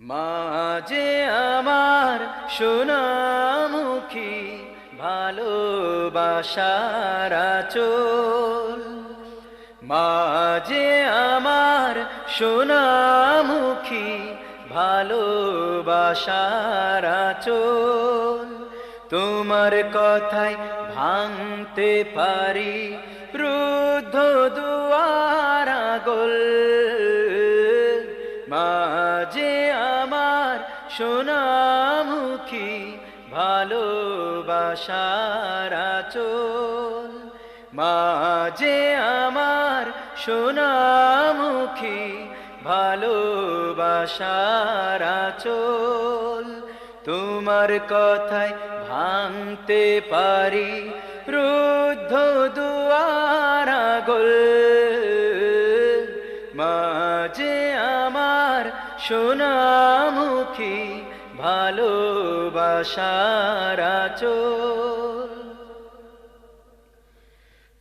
মাঝে আমার সোনামুখী ভালোবাসার চোল মাঝে আমার সোনামুখী ভালোবাসার চোল তোমার কথায় ভাঙতে পারি, রুদ্ধ দুয়ারা গোল সোনামুখী ভালোবাসার চোল মাঝে আমার সোনামুখী ভালোবাসার চোল তোমার কথায় ভাঙতে পারি রুদ্ধ দুয়ারা গোল মাঝে সোনামুখী ভালোবাসার চোল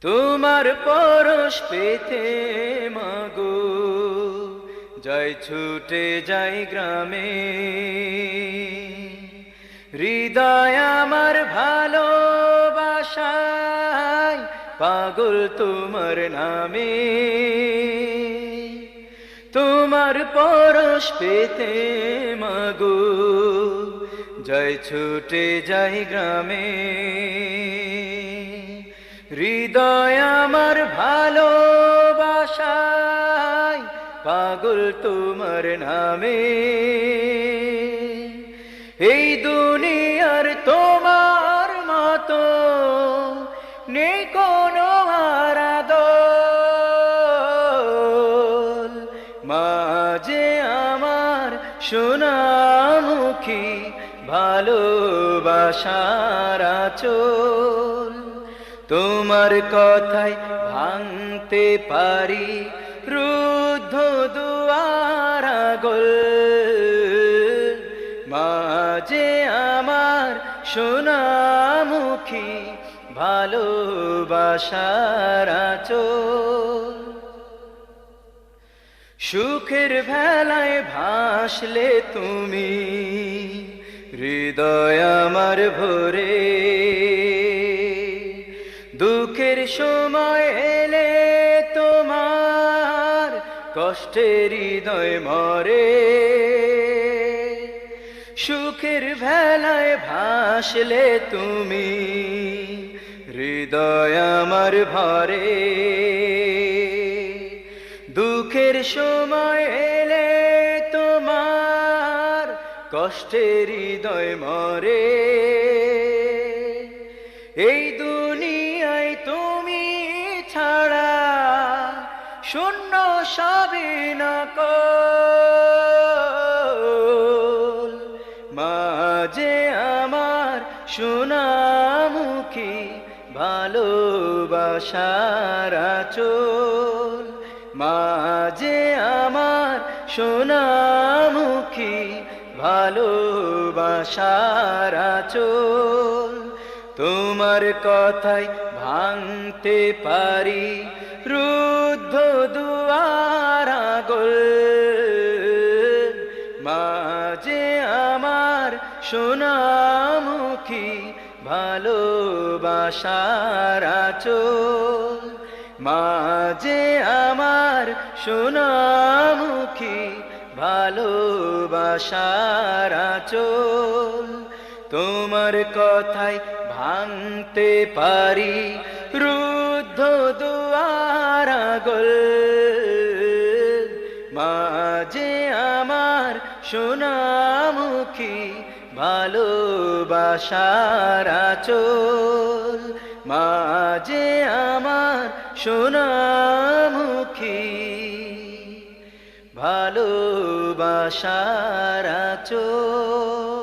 তোমার পরশ পেতে মাগো যাই ছুটে যাই গ্রামে। হৃদয় আমার ভালোবাসায় পাগল তোমার নামে। তোমার পরশ পেতে মাগো। যাই ছুটে যাই গ্রামে। হৃদয় আমার ভালোবাসায় পাগল তোমার নামে। এই দুনিয়ার তোমার মতো নেই সোনামুখী ভালোবাসার চোল তোমার কথায় ভাঙতে পারি, রুদ্ধ দুয়ারা গোল মাঝে আমার সোনামুখী ভালোবাসার চোল সুখের ভেলায় ভাসলে তুমি, হৃদয় আমার ভরে। দুঃখের সময় এলে তোমার কষ্টের হৃদয় মরে। সুখের ভেলায় ভাসলে তুমি, হৃদয় আমার ভরে। সময় এলে তোমার কষ্টের হৃদয় মরে। এই দুনিয়ায় তুমি ছাড়া শূন্য সবে না মাঝে আমার সোনামুখী ভালোবাসার চোল মাঝে আমার সোনামুখী ভালোবাসার চোল তোমার কথায় ভাঙতে পারি রুদ্ধ দুয়ারা গোল মাঝে আমার সোনামুখী ভালোবাসার চোল মাঝে আমার সোনামুখী ভালোবাসার চোল তোমার কথায় ভাঙতে পারি রুদ্ধ দুয়ারা গোল মাঝে আমার সোনামুখী ভালোবাসার চোল মাঝে আমার সোনামুখী ভালোবাসার চোল